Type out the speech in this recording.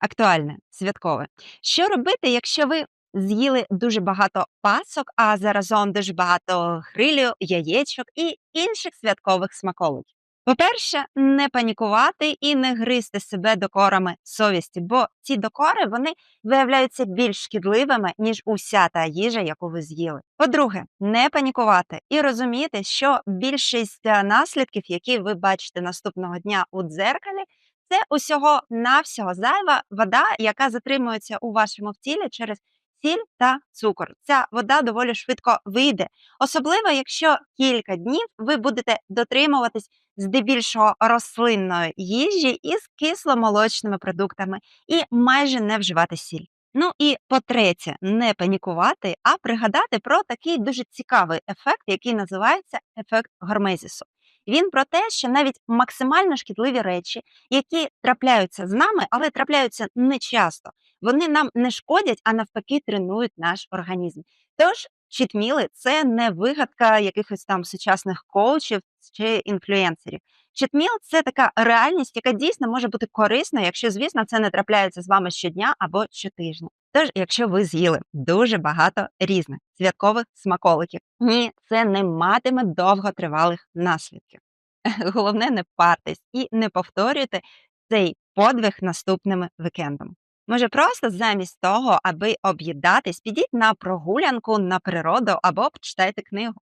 Актуальне, святкове. Що робити, якщо ви з'їли дуже багато пасок, а заразом дуже багато грилю, яєчок і інших святкових смаколиків? По-перше, не панікувати і не гризти себе докорами совісті, бо ці докори вони виявляються більш шкідливими, ніж уся та їжа, яку ви з'їли. По-друге, не панікувати і розуміти, що більшість е, наслідків, які ви бачите наступного дня у дзеркалі, це усього навсього зайва вода, яка затримується у вашому тілі через сіль та цукор. Ця вода доволі швидко вийде, особливо якщо кілька днів ви будете дотримуватись здебільшого рослинної їжі із кисломолочними продуктами і майже не вживати сіль. Ну і по-третє, не панікувати, а пригадати про такий дуже цікавий ефект, який називається ефект гормезісу. Він про те, що навіть максимально шкідливі речі, які трапляються з нами, але трапляються не часто, вони нам не шкодять, а навпаки тренують наш організм. Тож читміли це не вигадка якихось там сучасних коучів чи інфлюенсерів. Читміл це така реальність, яка дійсно може бути корисна, якщо, звісно, це не трапляється з вами щодня або щотижня. Тож, якщо ви з'їли дуже багато різних святкових смаколиків, ні, це не матиме довготривалих наслідків. Головне, не партесь і не повторюйте цей подвиг наступними вікендами. Може, просто замість того, аби об'їдатись, підіть на прогулянку на природу або почитайте книгу.